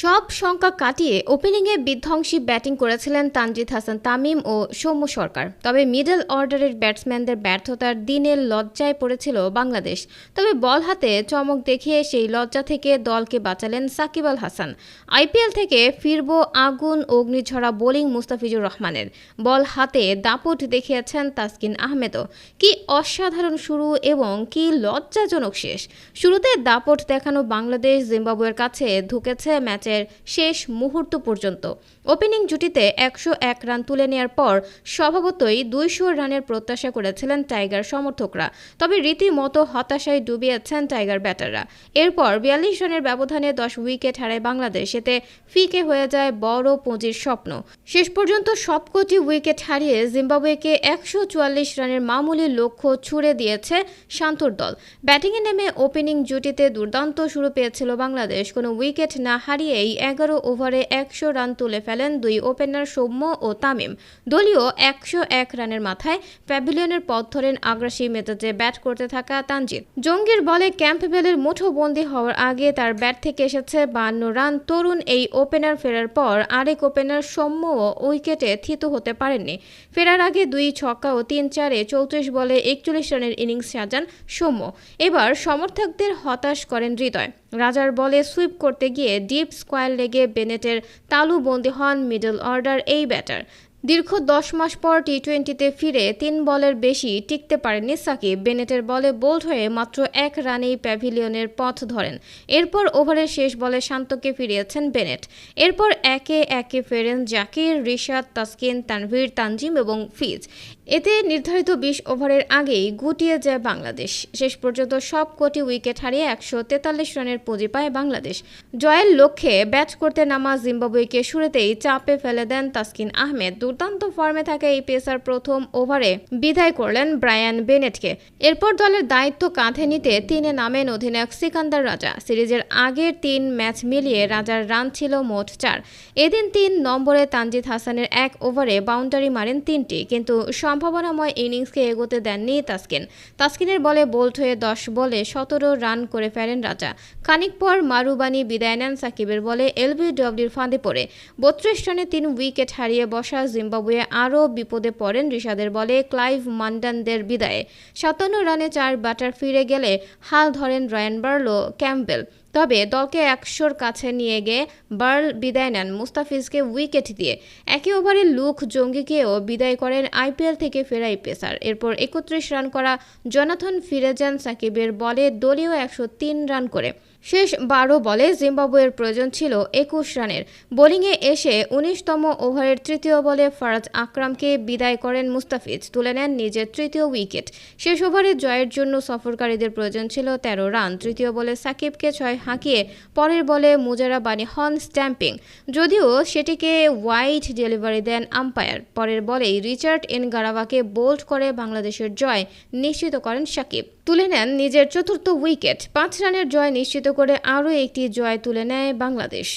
সব শঙ্কা কাটিয়ে ওপেনিংয়ে বিধ্বংসী ব্যাটিং করেছিলেন তানজিদ হাসান তামিম ও সৌম্য সরকার। তবে মিডল অর্ডারের ব্যাটসম্যানদের ব্যর্থতার দিনের লজ্জায় পড়েছিল বাংলাদেশ। তবে বল হাতে চমক দেখিয়ে সেই লজ্জা থেকে দলকে বাঁচালেন সাকিব আল হাসান। আইপিএল থেকে ফিরব আগুন, অগ্নিঝরা বোলিং মুস্তাফিজুর রহমানের। বল হাতে দাপট দেখিয়েছেন তাসকিন আহমেদও। কি অসাধারণ শুরু এবং কি লজ্জাজনক শেষ। শুরুতে দাপট দেখানো বাংলাদেশ জিম্বাবুয়ের কাছে ঢুকেছে ম্যাচের শেষ মুহূর্ত পর্যন্ত। ওপেনিং জুটিতে একশো এক রান তুলে নেওয়ার পর স্বভাবতই দুইশো রানের প্রত্যাশা করেছিলেন টাইগার সমর্থকরা। তবে রীতিমতো হতাশায় ডুবিয়েছেন টাইগার ব্যাটাররা। এরপর বিয়াল্লিশ রানের ব্যবধানে দশ উইকেট হারায় বাংলাদেশ। এতে ফিকে হয়ে যায় বড় পুঁজির স্বপ্ন। শেষ পর্যন্ত সবকটি উইকেট হারিয়ে জিম্বাবুয়েকে একশো চুয়াল্লিশ রানের মামুলি লক্ষ্য ছুড়ে দিয়েছে শান্তর দল। ব্যাটিংয়ে নেমে ওপেনিং জুটিতে দুর্দান্ত শুরু পেয়েছিল বাংলাদেশ। কোনো উইকেট না হারিয়েই এগারো ওভারে একশো রান তুলে ফেলেন দুই ওপেনার সৌম্য ও তামিম। দলীয় একশো এক রানের মাথায় প্যাভিলিয়নের পথ ধরেন আগ্রাসী মেজাজে ব্যাট করতে থাকা তানজিদ জঙ্গির বলে ক্যাম্পবেলের মুঠোবন্দি হওয়ার আগে তার ব্যাট থেকে এসেছে বান্ন রান। তরুণ এই ওপেনার ফেরার পর আরেক ওপেনার সৌম্যও উইকেটে থিত হতে পারেননি। ফেরার আগে দুই ছক্কা ও তিন চারে চৌত্রিশ বলে একচল্লিশ রানের ইনিংস সাজান সৌম্য। এবার সমর্থকদের হতাশ করেন হৃদয়। রাজার বলে সুইপ করতে গিয়ে ডিপ স্কোয়ার লেগে বেনেটের তালুবন্দি হন মিডল অর্ডার এই ব্যাটার দীর্ঘ দশ মাস পর টি টোয়েন্টিতে ফিরে তিন বলের বেশি টিকতে পারেননি সাকিব। বেনেটের বলে বোল্ড হয়ে মাত্র এক রানেই প্যাভিলিয়নের পথ ধরেন। এরপর ওভারের শেষ বলে শান্তকে ফিরিয়েছেন বেনেট। এরপর একে একে ফেরেন জাকির, রিশাদ, তাসকিন, তানভীর, তানজিম এবং ফিজ। এতে নির্ধারিত বিশ ওভারের আগেই গুটিয়ে যায় বাংলাদেশ। শেষ পর্যন্ত সব কোটি উইকেট হারিয়ে একশো তেতাল্লিশ রানের পুঁজি পায় বাংলাদেশ। জয়ের লক্ষ্যে ব্যাট করতে নামা জিম্বাবুয়েকে শুরুতেই চাপে ফেলে দেন তাসকিন আহমেদ। দুর্দান্ত ফর্মে থাকা এই পেসার প্রথম ওভারে বিদায় করলেন ব্রায়ান বেনেটকে। এরপর দলের দায়িত্ব কাঁধে নিতে তিনে নামেন অধিনায়ক সিকান্দার রাজা। সিরিজের আগের তিন ম্যাচ মিলিয়ে রাজার রান ছিল মোট চার। এদিন তিন নম্বরে তানজিদ হাসানের এক ওভারে বাউন্ডারি মারেন তিনটি, কিন্তু সম্ভাবনাময় ইনিংসকে এগোতে দেননি তাসকিন। তাসকিনের বলে বোল্ট হয়ে দশ বলে সতেরো রান করে ফেলেন রাজা। খানিক পর মারুবানি বিদায় নেন সাকিবের বলে এলবিডব্লিউর ফাঁদে পড়ে। বত্রিশ রানে তিন উইকেট হারিয়ে বসা জিম্বাবুয়ে আরও বিপদে পড়েন ঋষাদের বলে ক্লাইভ মান্ডানদের বিদায়ে। সাতান্ন রানে চার ব্যাটার ফিরে গেলে হাল ধরেন রায়ান বার্লো ক্যাম্পবেল। তবে দলকে একশোর কাছে নিয়ে গিয়ে বার্ল বিদায় নেন মুস্তাফিজকে উইকেট দিয়ে। একই ওভারে লুক জঙ্গিকেও বিদায় করেন আইপিএল থেকে ফেরাই পেসার। এরপর একত্রিশ রান করা জনাথন ফিরেজান সাকিবের বলে দলীয় একশো তিন রান করে। শেষ বারো বলে জিম্বাবুয়ের প্রয়োজন ছিল একুশ রানের। বোলিংয়ে এসে উনিশতম ওভারের তৃতীয় বলে ফারাজ আকরামকে বিদায় করেন মুস্তাফিজ, তুলে নেন নিজের তৃতীয় উইকেট। শেষ ওভারে জয়ের জন্য সফরকারীদের প্রয়োজন ছিল তেরো রান। তৃতীয় বলে সাকিবকে ছয় হাঁকিয়ে পরের বলে মুজারা বানি হন স্ট্যাম্পিং। যদিও সেটিকে ওয়াইড ডেলিভারি দেন আম্পায়ার, পরের বলেই রিচার্ড এন গারাওয়াকে বোল্ড করে বাংলাদেশের জয় নিশ্চিত করেন সাকিব। তুলে নেন নিজের চতুর্থ উইকেট। পাঁচ রানের জয় নিশ্চিত করে আরও একটি জয় তুলে নেয় বাংলাদেশ।